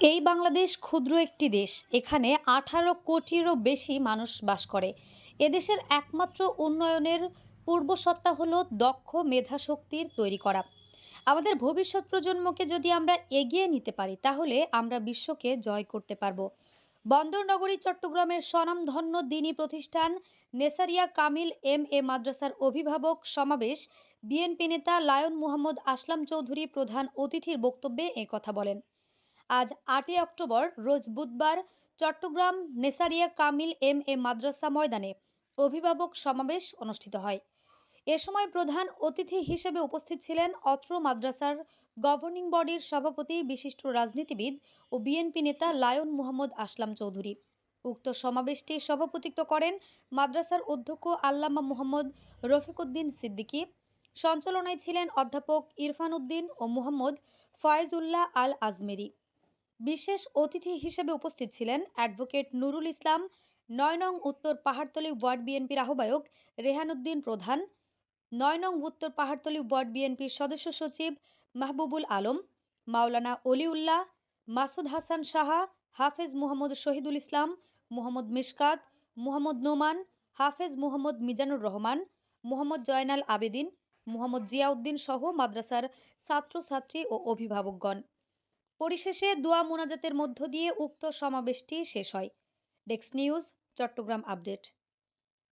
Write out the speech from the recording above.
এই বাংলাদেশ ক্ষুদ্র একটি দেশ। এখানে আঠারো কোটিরও বেশি মানুষ বাস করে। এদেশের একমাত্র উন্নয়নের পূর্বসত্তা হলো দক্ষ মেধাশক্তির তৈরি করা। আমাদের ভবিষ্যৎ প্রজন্মকে যদি আমরা এগিয়ে নিতে পারি, তাহলে আমরা বিশ্বকে জয় করতে পারব। বন্দরনগরী চট্টগ্রামের স্বনামধন্য দিনী প্রতিষ্ঠান নেসারিয়া কামিল এম এ মাদ্রাসার অভিভাবক সমাবেশ বিএনপি নেতা লায়ন মুহাম্মদ আসলাম চৌধুরী প্রধান অতিথির বক্তব্যে কথা বলেন। আজ আটই অক্টোবর, রোজ বুধবার চট্টগ্রাম নেসারিয়া কামিল এম এ মাদ্রাসা ময়দানে অভিভাবক সমাবেশ অনুষ্ঠিত হয়। এ সময় প্রধান অতিথি হিসেবে উপস্থিত ছিলেন অত্র মাদ্রাসার গভর্নিং বডির সভাপতি বিশিষ্ট রাজনীতিবিদ ও বিএনপি নেতা লায়ন মুহাম্মদ আসলাম চৌধুরী। উক্ত সমাবেশটি সভাপতিত্ব করেন মাদ্রাসার অধ্যক্ষ আল্লামা মুহাম্মদ রফিকউদ্দিন সিদ্দিকী, সঞ্চালনায় ছিলেন অধ্যাপক ইরফান উদ্দিন ও মুহাম্মদ ফয়েজউল্লাহ আল আজমেরি বিশেষ অতিথি হিসেবে উপস্থিত ছিলেন অ্যাডভোকেট নুরুল ইসলাম নয় নং উত্তর পাহাড়তলী ওয়ার্ড বিএনপির আহ্বায়ক রেহানুদ্দিন প্রধান নয় নং উত্তর পাহাড়তলী ওয়ার্ড বিএনপির সদস্য সচিব মাহবুবুল আলম, মাওলানা অলিউল্লাহ, মাসুদ হাসান সাহা, হাফেজ মুহাম্মদ শহীদুল ইসলাম, মুহাম্মদ মিশকাত, মুহাম্মদ নোমান, হাফেজ মুহাম্মদ মিজানুর রহমান, মুহাম্মদ জয়নাল আবেদিন, মুহাম্মদ জিয়াউদ্দিন সহ মাদ্রাসার ছাত্রছাত্রী ও অভিভাবকগণ। পরিশেষে দোয়া মোনাজাতের মধ্য দিয়ে উক্ত সমাবেশটি শেষ হয়। ডেক্স নিউজ চট্টগ্রাম আপডেট।